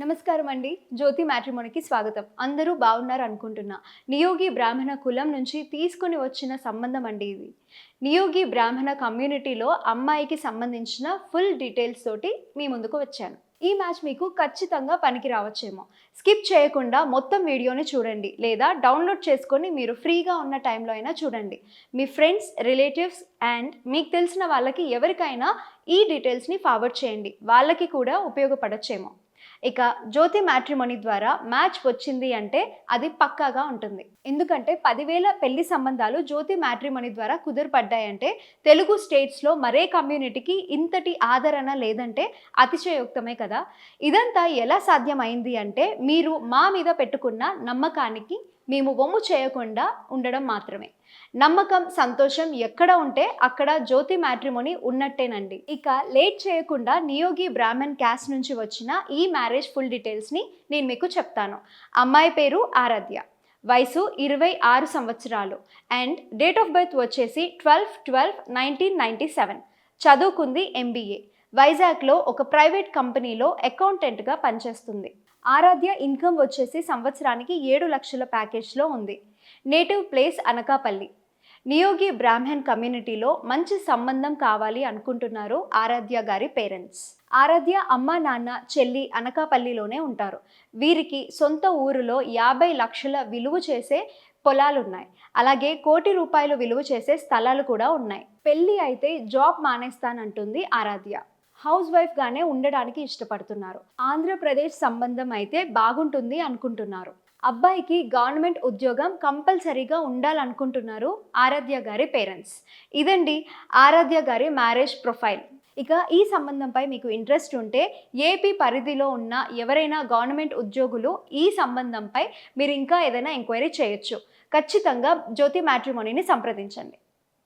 నమస్కారం అండి జ్యోతి మ్యాట్రిమోనికి స్వాగతం. అందరూ బాగున్నారు అనుకుంటున్నా నియోగి బ్రాహ్మణ కులం నుంచి తీసుకుని వచ్చిన సంబంధం అండి ఇది. నియోగి బ్రాహ్మణ కమ్యూనిటీలో అమ్మాయికి సంబంధించిన ఫుల్ డీటెయిల్స్ తోటి మీ ముందుకు వచ్చాను. ఈ మ్యాచ్ మీకు ఖచ్చితంగా పనికి రావచ్చేమో. స్కిప్ చేయకుండా మొత్తం వీడియోని చూడండి లేదా డౌన్లోడ్ చేసుకొని మీరు ఫ్రీగా ఉన్న టైంలో అయినా చూడండి. మీ ఫ్రెండ్స్ రిలేటివ్స్ అండ్ మీకు తెలిసిన వాళ్ళకి ఎవరికైనా ఈ డీటెయిల్స్ని ఫార్వర్డ్ చేయండి. వాళ్ళకి కూడా ఉపయోగపడచ్చేమో. ఇక జ్యోతి మ్యాట్రిమోనీ ద్వారా మ్యాచ్ వచ్చింది అంటే అది పక్కాగా ఉంటుంది. ఎందుకంటే పదివేల పెళ్ళి సంబంధాలు జ్యోతి మ్యాట్రిమోనీ ద్వారా కుదురుపడ్డాయంటే తెలుగు స్టేట్స్లో మరే కమ్యూనిటీకి ఇంతటి ఆదరణ లేదంటే అతిశయోక్తమే కదా. ఇదంతా ఎలా సాధ్యమైంది అంటే మీరు మా మీద పెట్టుకున్న నమ్మకానికి మేము వమ్ము చేయకుండా ఉండడం మాత్రమే. నమ్మకం సంతోషం ఎక్కడ ఉంటే అక్కడ జ్యోతి మ్యాట్రిమోని ఉన్నట్టేనండి. ఇక లేట్ చేయకుండా నియోగి బ్రాహ్మణ్ క్యాస్ట్ నుంచి వచ్చిన ఈ మ్యారేజ్ ఫుల్ డీటెయిల్స్ని నేను మీకు చెప్తాను. అమ్మాయి పేరు ఆరాధ్య. వయసు ఇరవై ఆరు సంవత్సరాలు. అండ్ డేట్ ఆఫ్ బర్త్ వచ్చేసి twelve twelve nineteen ninety seven. చదువుకుంది ఎంబీఏ. వైజాగ్లో ఒక ప్రైవేట్ కంపెనీలో అకౌంటెంట్గా పనిచేస్తుంది. ఆరాధ్య ఇన్కమ్ వచ్చేసి సంవత్సరానికి ఏడు లక్షల ప్యాకేజ్లో ఉంది. Native place Anakapalli. Niyogi Brahmin కమ్యూనిటీలో మంచి సంబంధం కావాలి అనుకుంటున్నారు ఆరాధ్య గారి పేరెంట్స్. ఆరాధ్య అమ్మ నాన్న చెల్లి అనకాపల్లిలోనే ఉంటారు. వీరికి సొంత ఊరిలో యాభై లక్షల విలువ చేసే పొలాలు ఉన్నాయి అలాగే కోటి రూపాయలు విలువ చేసే స్థలాలు కూడా ఉన్నాయి. పెళ్ళి అయితే జాబ్ మానేస్తానంటుంది ఆరాధ్య. హౌస్ వైఫ్గానే ఉండడానికి ఇష్టపడుతున్నారు. ఆంధ్రప్రదేశ్ సంబంధం అయితే బాగుంటుంది అనుకుంటున్నారు. అబ్బాయికి గవర్నమెంట్ ఉద్యోగం కంపల్సరీగా ఉండాలనుకుంటున్నారు ఆరాధ్య గారి పేరెంట్స్. ఇదండి ఆరాధ్య గారి మ్యారేజ్ ప్రొఫైల్. ఇక ఈ సంబంధంపై మీకు ఇంట్రెస్ట్ ఉంటే ఏపీ పరిధిలో ఉన్న ఎవరైనా గవర్నమెంట్ ఉద్యోగులు ఈ సంబంధంపై మీరు ఇంకా ఏదైనా ఎంక్వైరీ చేయొచ్చు. ఖచ్చితంగా జ్యోతి మ్యాట్రిమోనీని సంప్రదించండి.